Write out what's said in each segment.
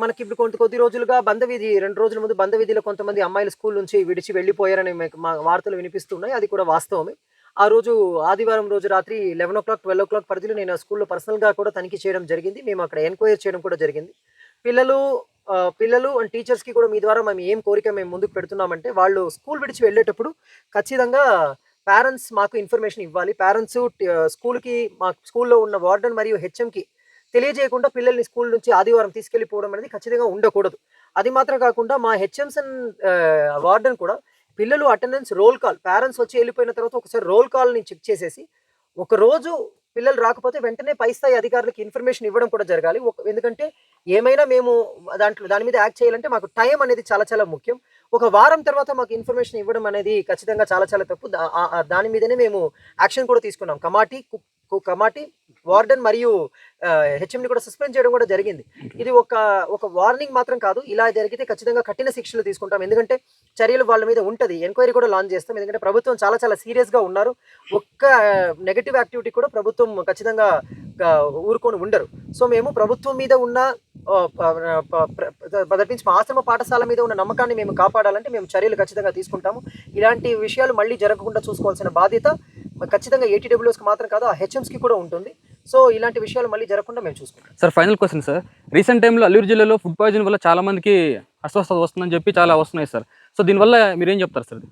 మనకి ఇప్పుడు కొంత కొద్ది రోజులుగా బంధవీధి రెండు రోజుల ముందు బంధవీధిలో కొంతమంది అమ్మాయిలు స్కూల్ నుంచి విడిచి వెళ్ళిపోయారని మా వార్తలు వినిపిస్తున్నాయి. అది కూడా వాస్తవమే. ఆ రోజు ఆదివారం రోజు రాత్రి eleven o'clock twelve o'clock పరిధిలో నేను స్కూల్లో పర్సనల్గా కూడా తనిఖీ చేయడం జరిగింది. మేము అక్కడ ఎంక్వైరీ చేయడం కూడా జరిగింది. పిల్లలు పిల్లలు అండ్ టీచర్స్కి కూడా మీ ద్వారా మేము ఏం కోరిక మేము ముందుకు పెడుతున్నామంటే వాళ్ళు స్కూల్ విడిచి వెళ్ళేటప్పుడు ఖచ్చితంగా పేరెంట్స్ మాకు ఇన్ఫర్మేషన్ ఇవ్వాలి. పేరెంట్స్ స్కూల్కి మా స్కూల్లో ఉన్న వార్డెన్ మరియు హెచ్ఎంకి తెలియజేయకుండా పిల్లల్ని స్కూల్ నుంచి ఆదివారం తీసుకెళ్ళిపోవడం అనేది ఖచ్చితంగా ఉండకూడదు. అది మాత్రం కాకుండా మా హెచ్ఎంస్ అండ్ వార్డెన్ కూడా పిల్లలు అటెండెన్స్ రోల్ కాల్ పేరెంట్స్ వచ్చి వెళ్ళిపోయిన తర్వాత ఒకసారి రోల్ కాల్ని చెక్ చేసేసి ఒక రోజు పిల్లలు రాకపోతే వెంటనే పై స్థాయి అధికారులకు ఇన్ఫర్మేషన్ ఇవ్వడం కూడా జరగాలి. ఒక- ఎందుకంటే ఏమైనా మేము దాంట్లో దాని మీద యాక్ట్ చేయాలంటే మాకు టైం అనేది చాలా చాలా ముఖ్యం. ఒక వారం తర్వాత మాకు ఇన్ఫర్మేషన్ ఇవ్వడం అనేది ఖచ్చితంగా చాలా చాలా తప్పు. దాని మీదనే మేము యాక్షన్ కూడా తీసుకున్నాం. కమాటీ కు- కమాటీ వార్డెన్ మరియు హెచ్ఎంని కూడా సస్పెండ్ చేయడం కూడా జరిగింది. ఇది ఒక ఒక వార్నింగ్ మాత్రం కాదు. ఇలా జరిగితే ఖచ్చితంగా కఠిన శిక్షలు తీసుకుంటాం. ఎందుకంటే చర్యలు వాళ్ళ మీద ఉంటుంది. ఎంక్వైరీ కూడా లాంచ్ చేస్తాం. ఎందుకంటే ప్రభుత్వం చాలా చాలా సీరియస్గా ఉన్నారు. ఒక్క నెగటివ్ యాక్టివిటీ కూడా ప్రభుత్వం ఖచ్చితంగా ఊరుకొని ఉండరు. సో మేము ప్రభుత్వం మీద ఉన్న మొదటి నుంచి మా ఆశ్రమ పాఠశాల మీద ఉన్న నమ్మకాన్ని మేము కాపాడాలంటే మేము చర్యలు ఖచ్చితంగా తీసుకుంటాము. ఇలాంటి విషయాలు మళ్ళీ జరగకుండా చూసుకోవాల్సిన బాధ్యత ఖచ్చితంగా ఏటీడబ్ల్యూఎస్కి మాత్రం కాదు ఆ హెచ్ఎంస్కి కూడా ఉంటుంది. సో ఇలాంటి విషయాలు మళ్ళీ జరగకుండా మేము చూసుకుంటాం. Sir final question sir. Recent టైంలో అల్లూరు జిల్లాలో ఫుడ్ పాయిజన్ వల్ల చాలా మందికి అస్వస్థత వస్తుందని చెప్పి చాలా వస్తున్నాయి సార్. సో దీనివల్ల మీరు ఏం చెప్తారు సార్?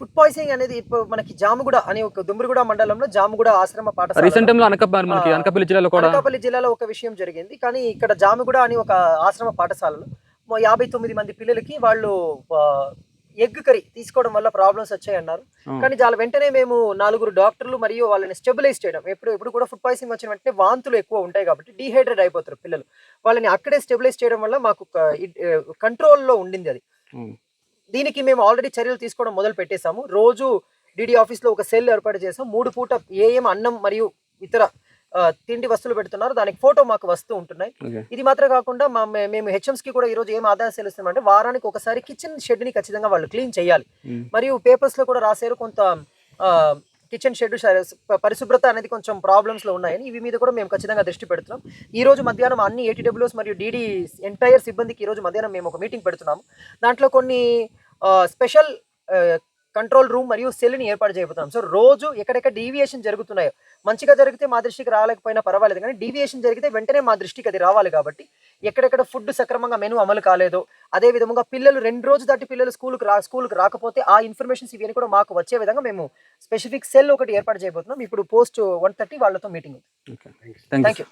ఫుడ్ పాయిజనింగ్ అనేది ఇప్పుడు మనకి జాముగూడ అనే ఒక దుమ్మురుగుడ మండలంలో జాముగూడ ఆశ్రమ పాఠశాల రీసెంట్ టైంలో మనకి అనకాపల్లి జిల్లాలో కూడా అనకాపల్లి జిల్లాలో ఒక విషయం జరిగింది. కానీ ఇక్కడ జామిగూడ అని ఒక ఆశ్రమ పాఠశాలలో యాభై తొమ్మిది మంది పిల్లలకి వాళ్ళు ఎగ్ కర్రీ తీసుకోవడం వల్ల ప్రాబ్లమ్స్ వచ్చాయి అన్నారు. కానీ చాలా వెంటనే మేము నలుగురు డాక్టర్లు మరియు వాళ్ళని స్టెబిలైజ్ చేయడం ఎప్పుడు ఎప్పుడు కూడా ఫుడ్ పాయిసింగ్ వచ్చిన వెంటనే వాంతులు ఎక్కువ ఉంటాయి కాబట్టి డీహైడ్రేట్ అయిపోతారు పిల్లలు. వాళ్ళని అక్కడే స్టెబిలైజ్ చేయడం వల్ల మాకు కంట్రోల్లో ఉండింది అది. దీనికి మేము ఆల్రెడీ చర్యలు తీసుకోవడం మొదలు పెట్టేశాము. రోజు డిడి ఆఫీస్లో ఒక సెల్ ఏర్పాటు చేసాం మూడు పూట ఏఎం అన్నం మరియు ఇతర తిండి వస్తువులు పెడుతున్నారు. దానికి ఫోటో మాకు వస్తూ ఉంటున్నాయి. ఇది మాత్రం కాకుండా మా మేము హెచ్ఎంస్కి కూడా ఈ రోజు ఏం ఆదేశాలు ఇస్తున్నామంటే వారానికి ఒకసారి కిచెన్ షెడ్ని ఖచ్చితంగా వాళ్ళు క్లీన్ చేయాలి. మరియు పేపర్స్లో కూడా రాశారు కొంత కిచెన్ షెడ్ పరిశుభ్రత అనేది కొంచెం ప్రాబ్లమ్స్లో ఉన్నాయని ఇవి మీద కూడా మేము ఖచ్చితంగా దృష్టి పెడుతున్నాం. ఈ రోజు మధ్యాహ్నం అన్ని ఏటీడబ్ల్యూఎస్ మరియు డీడీ ఎంటైర్ సిబ్బందికి ఈ రోజు మధ్యాహ్నం మేము ఒక మీటింగ్ పెడుతున్నాము. దాంట్లో కొన్ని స్పెషల్ కంట్రోల్ రూమ్ మరియు సెల్ని ఏర్పాటు చేయబోతున్నాం. సో రోజు ఎక్కడెక్కడ డీవియేషన్ జరుగుతున్నాయో మంచిగా జరిగితే మా దృష్టికి రాలేకపోయినా పర్వాలేదు కానీ డీవియేషన్ జరిగితే వెంటనే మా దృష్టికి అది రావాలి కాబట్టి ఎక్కడెక్కడ ఫుడ్ సక్రమంగా మెను అమలు కాలేదో అదే విధంగా పిల్లలు రెండు రోజు దాటి పిల్లలు స్కూల్కి రా స్కూల్కి రాకపోతే ఆ ఇన్ఫర్మేషన్స్ ఇవన్నీ కూడా మాకు వచ్చే విధంగా మేము స్పెసిఫిక్ సెల్ ఒకటి ఏర్పాటు చేయబోతున్నాం. ఇప్పుడు పోస్ట్ వన్ థర్టీ వాళ్ళతో మీటింగ్ థ్యాంక్ యూ